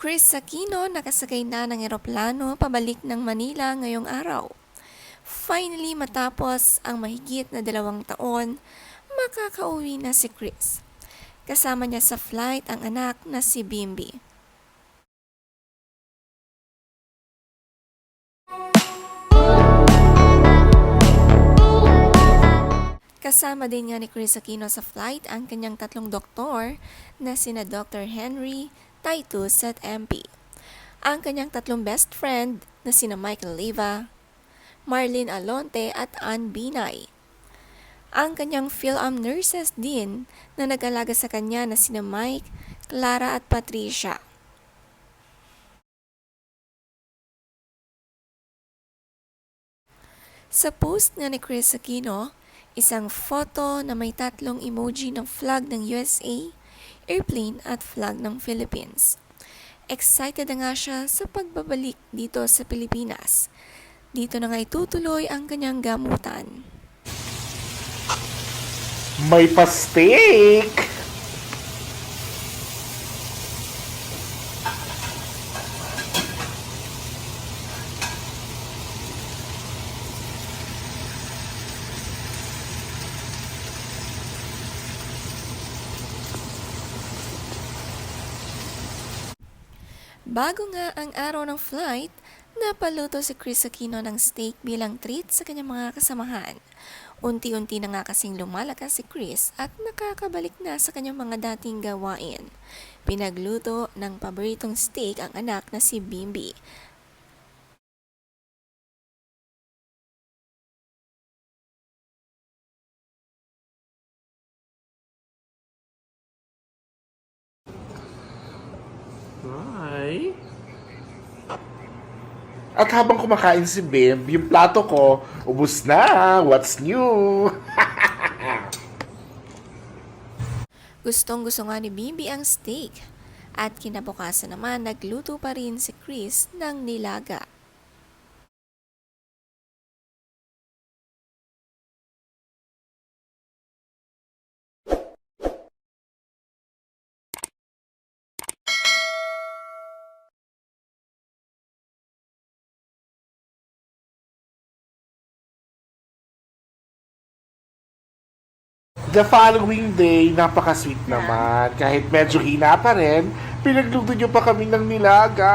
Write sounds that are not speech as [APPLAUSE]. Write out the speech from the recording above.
Chris Aquino nakasakay na ng eroplano pabalik ng Manila ngayong araw. Finally matapos ang mahigit na dalawang taon, makakauwi na si Chris. Kasama niya sa flight ang anak na si Bimbi. Kasama din nga ni Chris Aquino sa flight ang kanyang tatlong doktor na sina Dr. Henry, Titus at MP. Ang kanyang tatlong best friend na sina Michael Leva, Marlene Alonte at Ann Binay. Ang kanyang PhilAm nurses din na nag-alaga sa kanya na sina Mike, Clara at Patricia. Sa post nga ni Chris Aquino, isang photo na may tatlong emoji ng flag ng USA, airplane at flag ng Philippines. Excited na nga siya sa pagbabalik dito sa Pilipinas. Dito na nga itutuloy ang kanyang gamutan. May pa-steak! Bago nga ang araw ng flight, napaluto si Chris Aquino ng steak bilang treat sa kanyang mga kasamahan. Unti-unti na nga kasing lumalakas si Chris at nakakabalik na sa kanyang mga dating gawain. Pinagluto ng paboritong steak ang anak na si Bimbi. Ay. At habang kumakain si Bim, yung plato ko, ubus na. What's new? [LAUGHS] Gustong gusto nga ni Bimbi ang steak. At kinabukasan naman nagluto pa rin si Chris ng nilaga. The following day, napaka-sweet naman. Kahit medyo hina pa rin, pinagluto nyo pa kami ng nilaga.